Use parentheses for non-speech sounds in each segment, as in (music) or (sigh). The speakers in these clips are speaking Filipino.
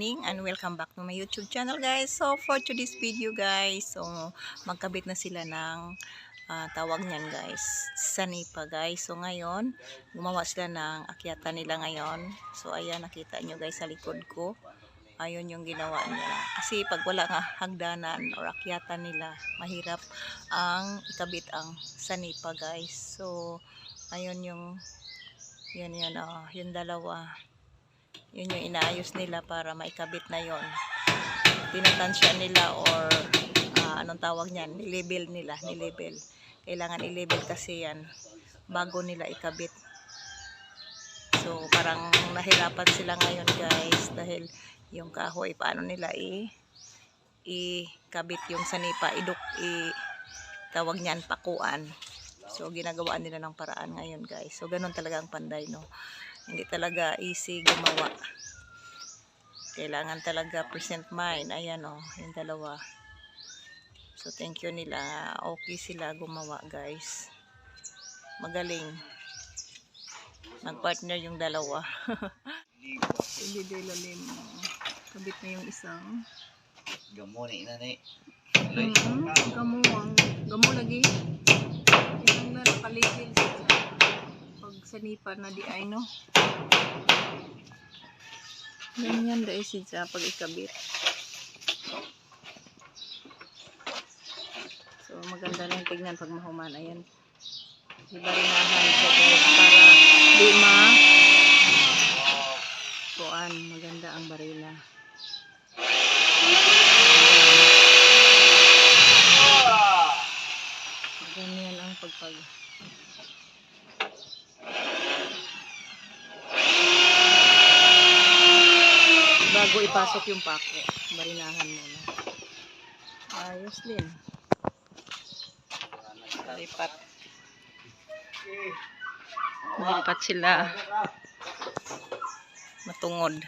morning and welcome back to my YouTube channel guys. So for today's video guys, so magkabit na sila ng ah, tawag niyan guys, sanipa guys. So ngayon, gumawa sila ng akyatan nila ngayon. So ayan nakita nyo guys sa likod ko. Ayun yung ginawa nila. Kasi pag wala nga hagdanan or akyatan nila, mahirap ang ikabit ang sanipa guys. So ayun yung yun yun oh, yung dalawa yun yung inaayos nila para maikabit na yon tinatansya nila or ah, anong tawag niyan? Nilabel nila nilabel kailangan i-label kasi yan bago nila ikabit. So parang nahirapan sila ngayon guys dahil yung kahoy paano nila i ikabit yung sanipa iduk i tawag niyan pakuan. So ginagawa nila ng paraan ngayon guys. So ganun talaga ang panday no hindi talaga easy gumawa. Kailangan talaga present mind. Ayan o, oh, yung dalawa. So, thank you nila. Okay sila gumawa, guys. Magaling. Nag-partner yung dalawa. (laughs) Hindi dilalim. Kabit na yung isang. Gamo ni ina ni. Mm -hmm. Gamo gamo lagi. Yung na nakaligil pag sanipa na di ay no. Ganyan dahil siya pag ikabit. So maganda lang tignan pag mahuman. Ayan. Ibarinahan siya guys para di ma kuan maganda ang barila. Ganyan ang pagpag bago ipasok yung pako marinahan muna ayos din lipat lipat sila matungod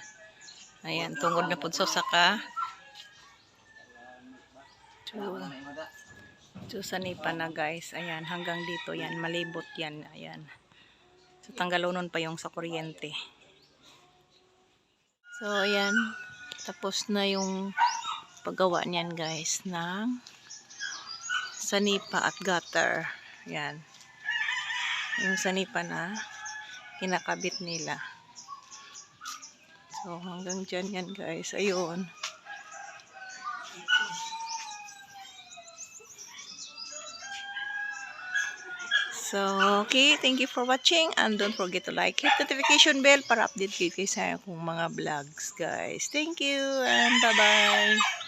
ayan tungod na pud sa saka So, sanipa na guys. Ayan, hanggang dito yan. Malibot yan. Ayan. So, tanggalunon pa yung sa kuryente. So, ayan. Tapos na yung paggawa niyan guys ng sanipa at gutter. Ayan. Yung sanipa na kinakabit nila. So, hanggang dyan yan guys. Ayun. So, okay. Thank you for watching. And don't forget to like, hit notification bell para update kayo sa akong mga vlogs, guys. Thank you and bye-bye.